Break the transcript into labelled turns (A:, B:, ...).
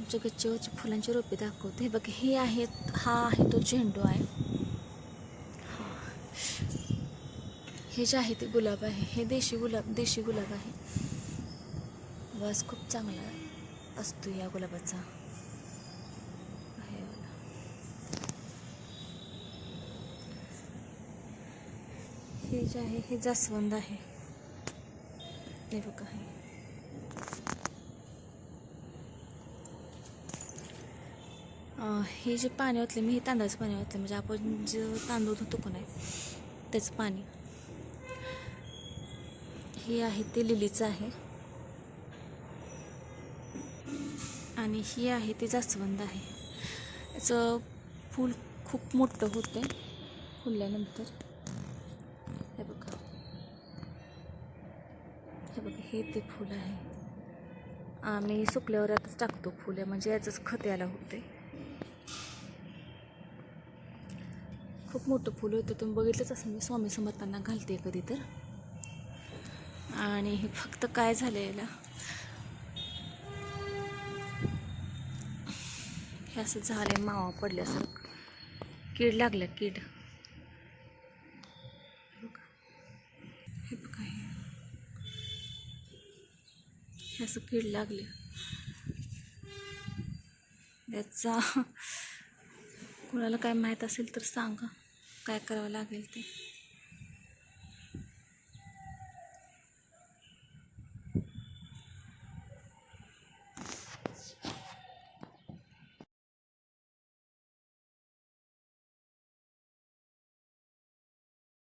A: आमच्या गच्चीवरची फुलांची रोपे दाखवते हे बघ, हे आहेत, हा आहे तो झेंडू हा. हे जे ते गुलाब आहे. हे देशी गुलाब देशी गुलाब आहे. वास खूप चांगला असतो या हे जे आहे, हे जास्वंद आहे. हे बघा, हे. हे जे पाणी ओतले मी हे तांदळाचं पाणी ओतलं म्हणजे आपण जे तांदूळ धुतो पण आहे त्याचं पाणी. हे आहे ते लिलीचं आहे. आणि ही आहे ते जास्वंद आहे. याचं फूल खूप मोठं होतं फुलल्यानंतर. हे बघा. हे बघा हे ते फूल आहे. आम्ही सुकल्यावर आताच टाकतो फुलं म्हणजे याचंच खत यायला होते खूप मोठं फुलं होतं तुम्ही बघितलंच असं मी स्वामी समर्थांना घालते कधी तर. आणि हे फक्त काय झालं याला? हे असं झालंय मावा पडल्यासारखं कीड लागल्या कीड. हे बघा. हे असं कीड लागले याचा कुणाला काय माहीत असेल तर सांगा. काय करावं लागेल ते.